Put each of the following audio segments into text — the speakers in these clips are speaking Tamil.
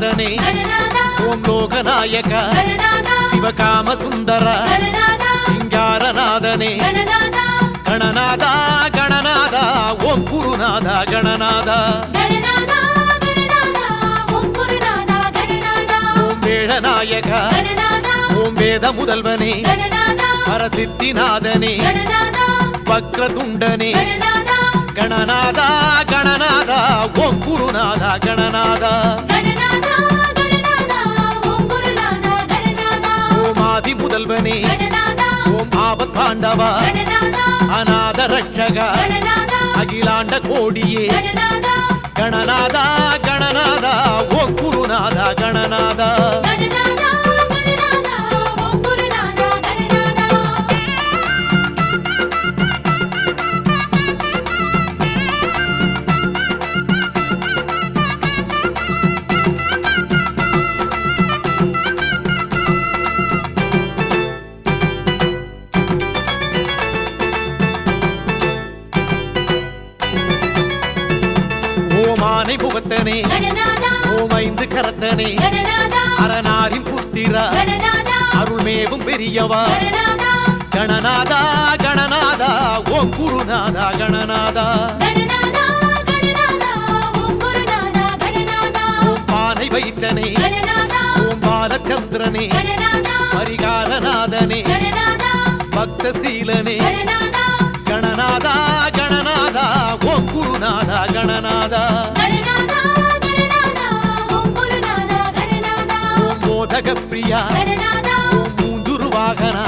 ಗಣನಾಥನೇ ಗಣನಾಥ ಓಂ ಲೋಕನಾಯಕ ಗಣನಾಥ ಶಿವಕಾಮ ಸುಂದರ ಗಣನಾಥ ಸಿಂಗಾರನಾಥನೇ ಗಣನಾಥ ಗಣನಾಥ ಗಣನಾಥ ಓಂ ಗುರುನಾಥ ಗಣನಾಥ ಗಣನಾಥ ಗಣನಾಥ ಓಂ ಗುರುನಾಥ ಗಣನಾಥ ಓಂ ವೇಳನಾಯಕ ಗಣನಾಥ ಓಂ ವೇದ முதல்வனே ಗಣನಾಥ பரசித்திநாதனே ಗಣನಾಥ வக்ரதுண்டனே ಗಣನಾಥ ಗಣನಾಥ ಗಣನಾಥ ಓಂ ಗುರುನಾಥ ಗಣನಾಥ ஜீவனே ஓம் ஆபத் பாண்டவா அநாத ரட்சகா அகிலாண்ட கோடியே. கணநாதா கணநாதா ஓம் குருநாதா கணநாதா கணநாதனே அரணாரின் புத்திரா. அருள்மேவும் பெரியவா. கணநாதா கணநாதா ஓம் குருநாதா கணநாதா. ஓம் பானை வைத்தனே ஓம் பாலச்சந்திரனே பரிகாரநாதனே. பக்தசீலனே. கணநாதா கணநாதா ஓம் குருநாதா கணநாதா. கனகப்பிரியா. மூஞ்சூர் வாகனா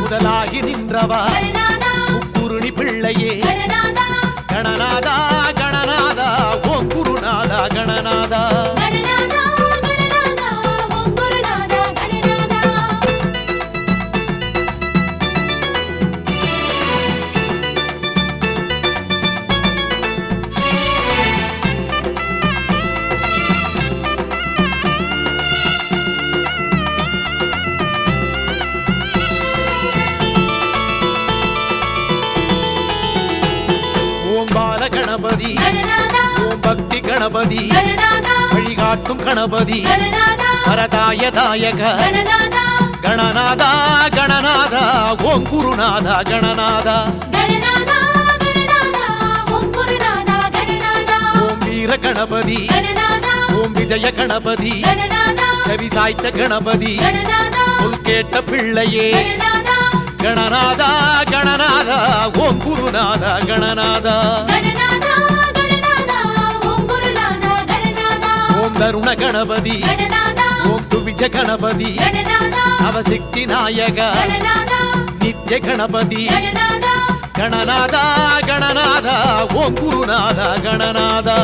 முதலாகி நின்றவா. குருணி பிள்ளையே. கணநாதா கணபதி. ஓம் பக்தி கணபதி. வழிகாட்டும் கணபதி. வரதாய தாயக கணநாதா கணநாதா ஓம் குருநாதா கணநாதா. ஓம் வீர கணபதி. ஓம் விஜய கணபதி. செவி சாய்த்த கணபதி. சொல் கேட்ட பிள்ளையே. கணநாதா கணநாதா ஓம் குருநாதா கணநாதா. தருண கணபதி. ஓம் துவிஜ கணபதி. நவசக்தி நாயக. நித்ய கணபதி. கணநாதா. கணநாதா ஓம் குருநாதா கணநாதா.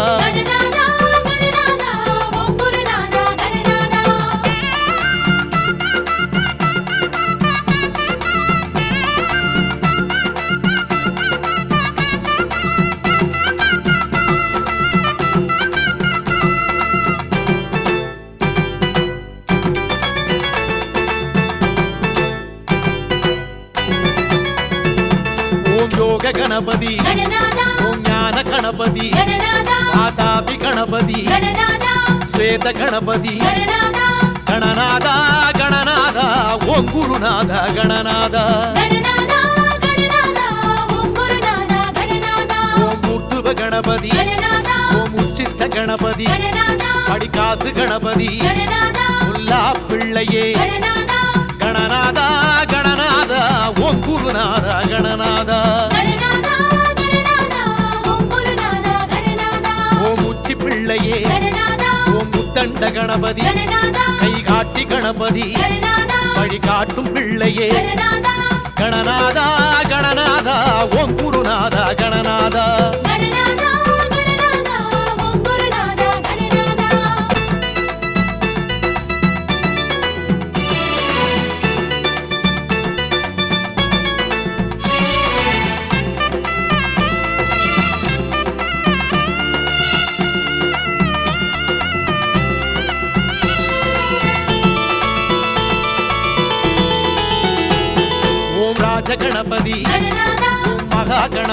గణపతి నాదాపి గణపతి శ్వేత గణపతి గణనాథ గణనాథ ఓం గురునాథ గణనాథ ఓం ముట్టువ గణపతి ఓం ఉచ్చిష్ట గణపతి படிக்காசு கணபதி முல்லா பிள்ளையே கணநாதா கணநாதா ஓ குருநாதா கணநாதா ஓம் முத்தண்ட கணபதி. கை காட்டி கணபதி. வழி காட்டும் பிள்ளையே. கணநாதா கணநாதா ஓம் குருநாதா கணநாதா.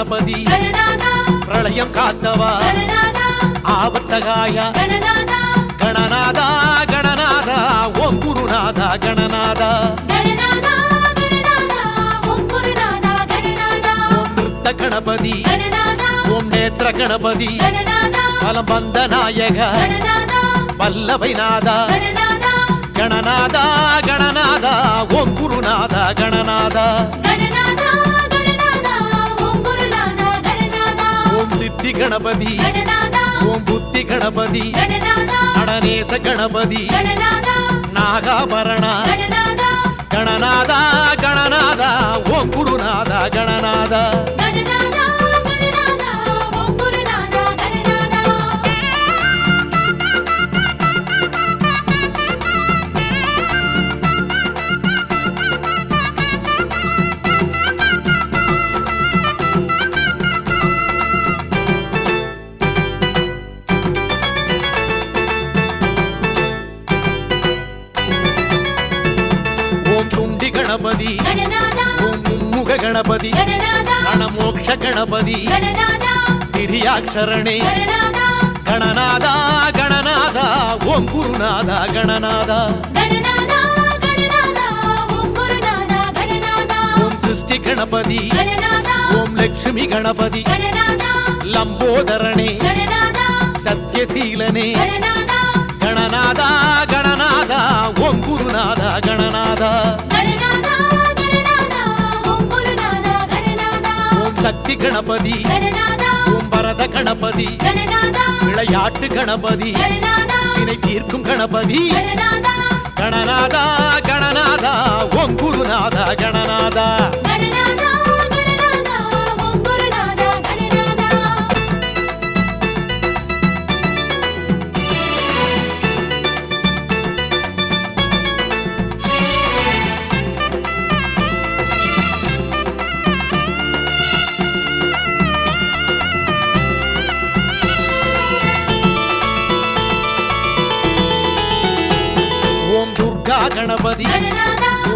கணபதி பிரளயம் காத்தவா. ஆபத் சகாயா. கணநாதா கணநாதா ஓம் குருநாதா கணநாதா. கணபதி. ஓம் நேற்ற கணபதி. பலம் வந்த நாயக. பல்லவை நாதா கணநாதா கணநாதா ஓம் குருநாதா கணநாதா. கணபதி. ஓம் புத்தி கணபதி. நடனேச கணபதி. கணநாதா. நாகாபரணா. கணநாதா. கணநாதா ஓம் குருநாதா கணநாதா. மும்முக கணபதி கணமோக்ஷ கணபதி திரியாட்சரணே. கணநாதா. கணநாதா ஓம் குருநாதா கணநாதா. ஓம் சிருஷ்டி கணபதி ஓம் லட்சுமி கணபதி லம்போதரணே சத்யசீலனே. கணநாதா கணநாதா ஓம் குருநாதா கணநாதா. சக்தி கணபதி. பரத கணபதி. விளையாட்டு கணபதி. வினை தீர்க்கும் கணபதி. கணநாதா கணநாதா ஓம் குருநாதா கணநாதா. துர்கா கணபதி.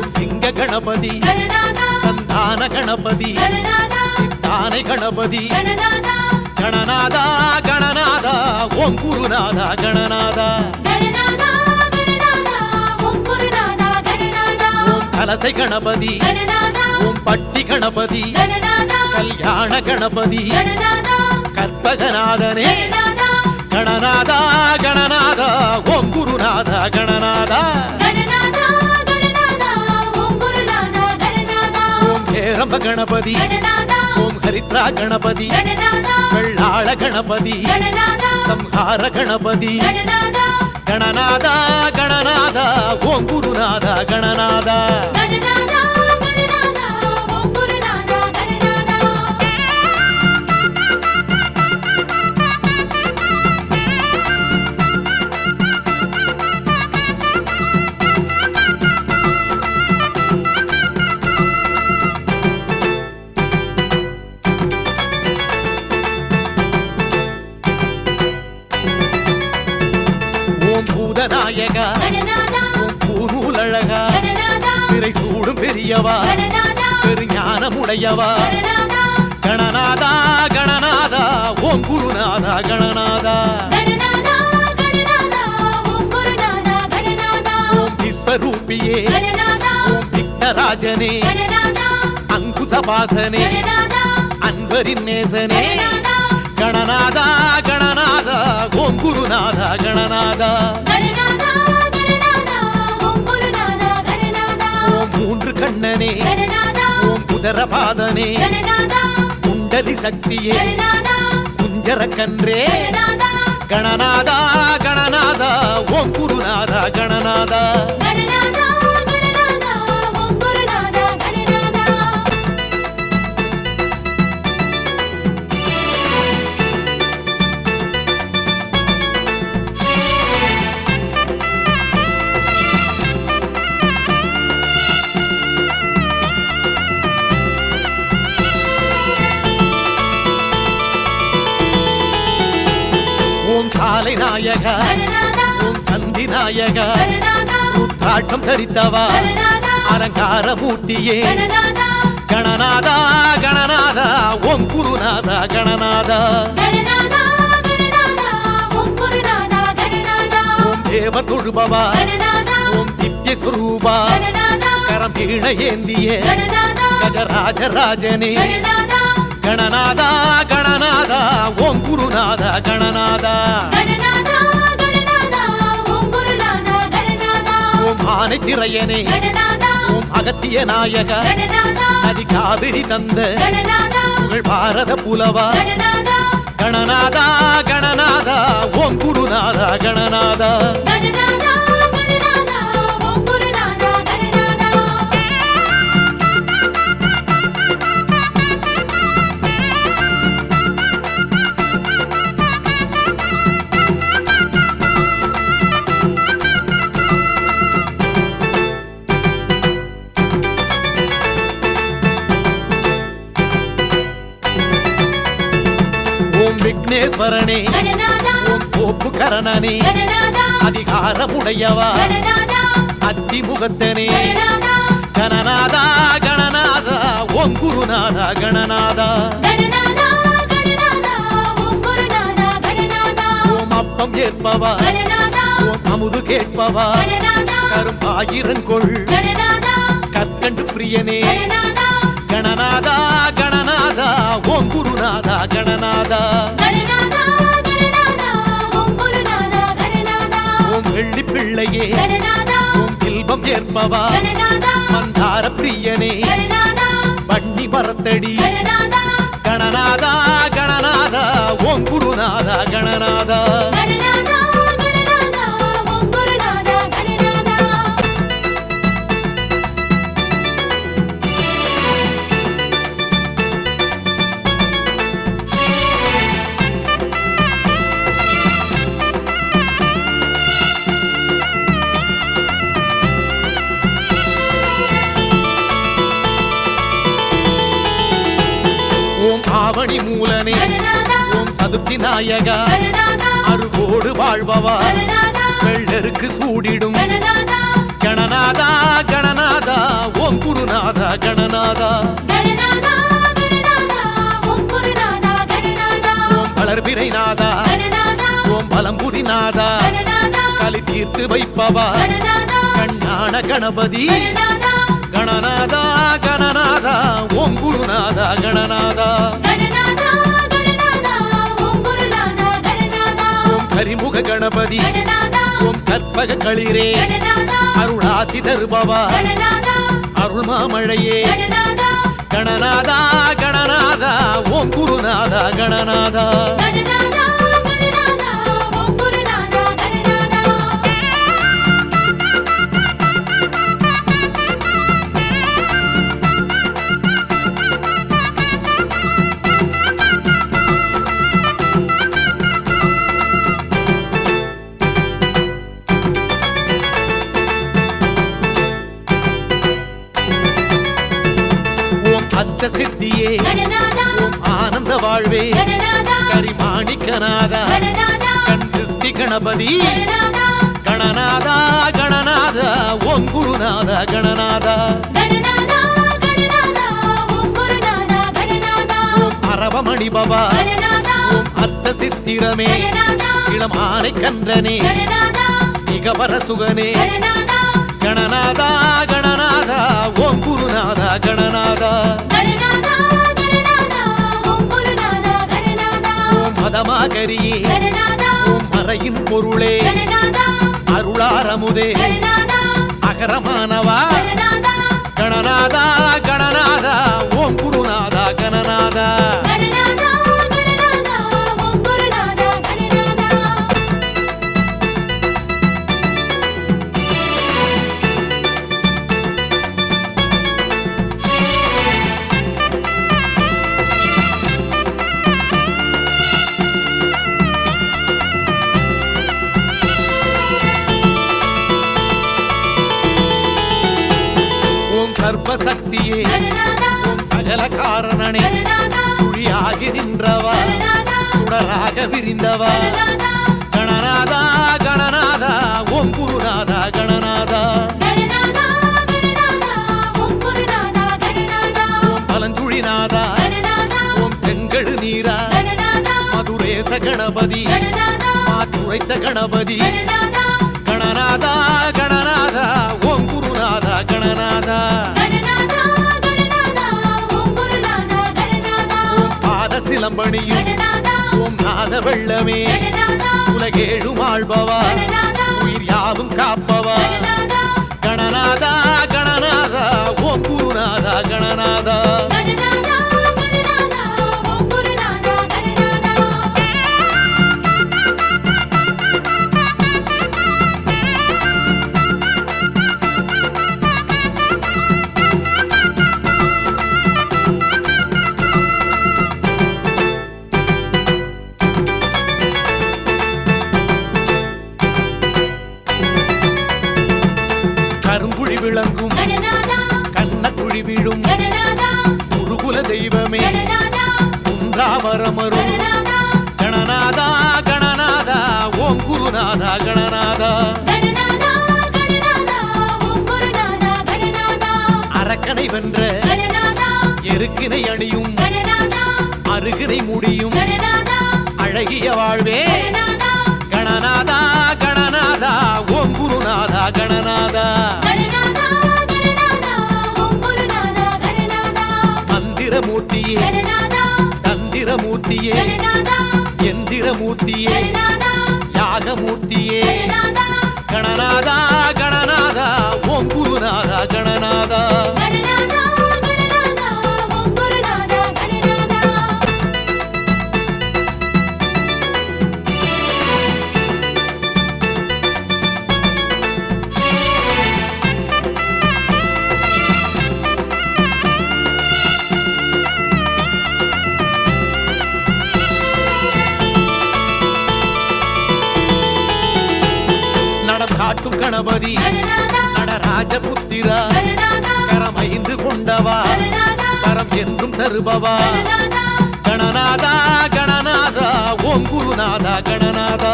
சிங்க கணபதி. சந்தான கணபதி. கணநாதா தானை கணபதி. கணநாதா கணநாதா ஓம் குருநாதா கணநாதா. ஓம் கலசை கணபதி. ஓம் பட்டி கணபதி. கல்யாண கணபதி. கற்பகநாதனே. கணநாதா கணநாதா கணநாதா ஓம் குருநாதா கணநாதா கணநாதா கணநாதா ஓம் குருநாதா கணநாதா ஓம் ஹேரம்ப கணபதி கணநாதா ஓம் ஹரித்ரா கணபதி கணநாதா வெள்ளாள கணபதி கணநாதா ಸಂಹಾರ ಗಣಪತಿ கணநாதா ಗಣನಾದ ಗಣನಾದ ಓಂ ಗುರುನಾದ ಗಣನಾದ பெரியவா பெருஞானமுடையவா? கணநாதா கணநாதா ஓம் குருநாதா கணநாதா. விஸ்வரூபியே. விக்னராஜனே அங்குசபாசனே. அன்பரின் நேசனே. கணநாதா கணநாதா ஓம் குருநாதா கணநாதா. கண்ணனே ஓம் குதரபாதனே குண்டலி சக்தியே குஞ்சரக்கன்றே கணநாதா கணநாதா ஓம் குருநாதா கணநாதா. கரணம் தரித்தவா? அலங்கார மூர்த்தியே. கணநாதா கணநாதா ஓம் குருநாதா கணநாதா. ஓம் தேவ தொழுபவா ஓம் திவ்ய சுரூபா கரம் கீழ ஏந்திய. கஜராஜ கணநாதா கணநாதா ஓம் குருநாதா கணநாதா. ஆனை திரையனே. உம் அகத்திய நாயக. நதி காவிரி தந்த. புகழ் பாரத புலவா. கணநாதா கணநாதா ஓம் குருநாதா கணநாதா குமரனே ஒப்பு கரணனே அதிகாரமுடையவா. அத்திமுகத்தனே. கணநாதா கணநாதா ஓம் குருநாதா கணநாதா. ஓம் அப்பம் ஏற்பவா ஓம் அமுது கேட்பவா. கரும்பாயிரங்கொள் கற்கண்டு பிரியனே. கணநாதா கணநாதா ஓம் குருநாதா கணநாதா. ஏற்பவா? மந்தார பிரியனே. வண்டி மரத்தடி கணநாதா கணநாதா ஓம் குருநாதா கணநாதா. மணி மூலனே ஓம் சதுர்த்தி நாயகா. அருகோடு வாழ்பவா. வெள்ளருக்கு சூடிடும். கணநாதா கணநாதா. ஓம் குருநாதா கணநாதா. ஓம் வளர்பிரை நாதா ஓம் பலம்புரி நாதா கலி தீர்த்து வைப்பவா. கண்ணான கணபதி. கணநாதா கணநாதா. ஓம் குருநாதா கணநாதா. கரிமுக கணபதி. ஓம் கற்பக களிரே. அருளாசி தருபவா. அருள் மாமழையே கணநாதா. கணநாதா ஓம் குருநாதா கணநாதா. வாழ்வே. கரிமாணிக்கநாதா. கண் திருஷ்டி கணபதி. கணநாதா கணநாதா ஓம் குருநாதா கணநாதா. அரவமணி பபா அத்த சித்திரமே. இளம் ஆனை கன்றனே. நிகபர சுகனே. கணநாதா கணநாதா ஓம் குருநாதா கணநாதா நாதமாகரியே. மறையின் பொருளே. அருளாரமுதே. அகரமானவா. கணநாதா கணநாதா. ஓம் குருநாதா கணநாதா. விரிந்தவா கணநாதா கணநாதா ஓம் குருநாதா கணநாதா. ஓம் பலஞ்சுழிநாதா ஓம் செங்கழு நீரா. மதுரேச கணபதி துரைத்த கணபதி. கணநாதா கணநாதா ஓம் குருநாதா கணநாதா. பாத சிலம்பணியும் நாத வெள்ளமே உலகேழும் கணநாதா உயிர் யாவும் காப்பவா. கணநாதா கணநாதா ஓம் குருநாதா கணநாதா எருக்கினை அணியும். அருகினை முடியும். அழகிய வாழ்வே. கணநாதா கணநாதா ஓம் குருநாதா கணநாதா. கணபதி. கணநாதா நடராஜபுத்திரா கணநாதா கரமைந்து கொண்டவா. கரம் என்றும் தருபவா. கணநாதா கணநாதா ஓம் குருநாதா கணநாதா.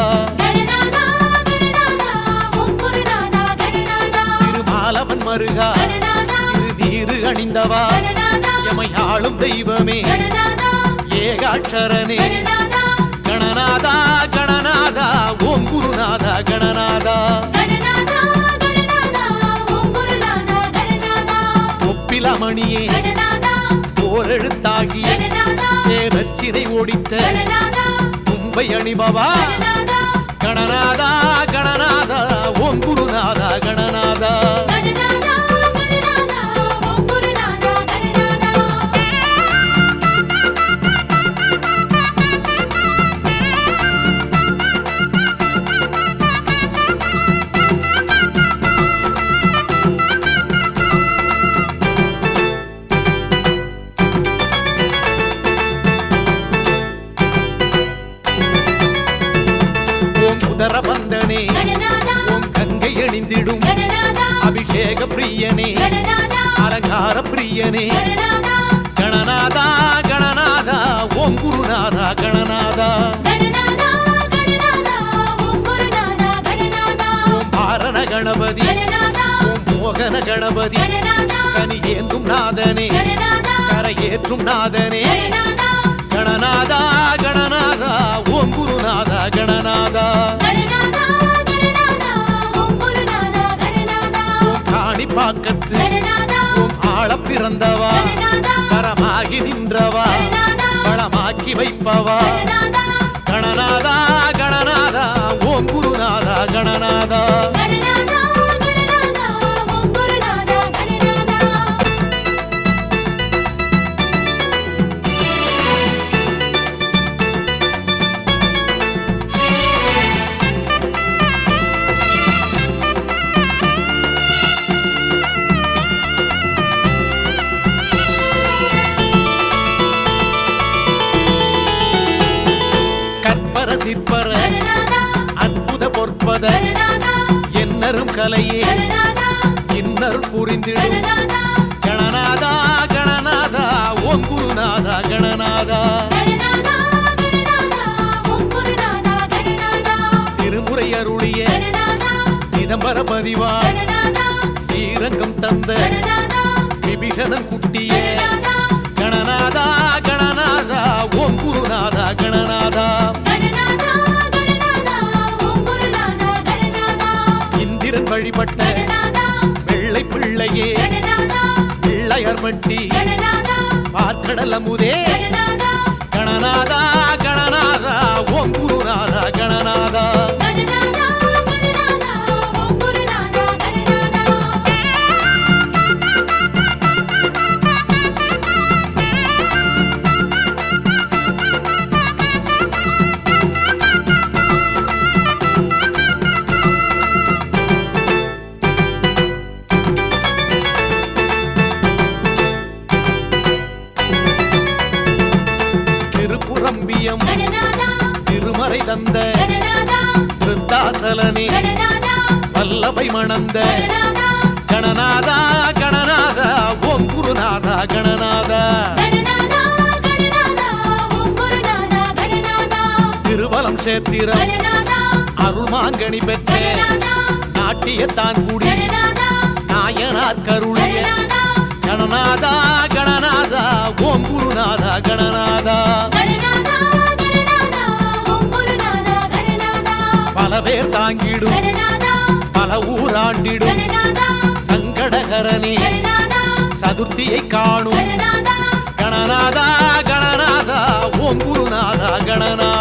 திருமாலவன் மருகா. கணநாதா திரு நீரு அணிந்தவா எமையாளும் தெய்வமே. ஏகாட்சரனே. கணநாதா கணநாதா ஓம் குருநாதா கணநாதா. கணநாதா போரெழுத்தாகி கணநாதா ஏனச்சினை ஓடித்த தும்பை அணிபவா கணநாதா பிரியனே கணநாதா. கணநாதா ஓம் குருநாதா கணநாதா. பாரண கணபதி மோகன கணபதி கனி ஏந்தும் நாதனே. கணநாதா. கரை ஏற்றும் நாதனே. கணநாதா. கணநாதா ஓம் குருநாதா கணநாதா. காணி கணநாதா ஆள பிறந்தவா கரமாகி நின்றவா? வளமாக்கி வைப்பவா? கணநாதா கணநாதா ஓம் குருநாதா கணநாதா. சிதம்பர பதிவா ஸ்ரீரங்கம் தந்த விபீஷணன் குட்டிய. கணநாதா கணநாதா ஓம் குருநாதா கணநாதா இந்திரன் வழிபட்ட வெள்ளை பிள்ளையே. பிள்ளையர் மட்டி. பார்க்கடல் அமுதே. கணி பெற்றேன் நாட்டியத்தான் கூடி நாயனார் கருளிய கணநாதா கணநாதா ஓம் குருநாதா கணநாதா. பல பேர் தாங்கிடும் பல ஊராண்டிடும். சங்கடகரணி சதுர்த்தியை காணும். கணநாதா கணநாதா ஓம் குருநாதா கணநாதா.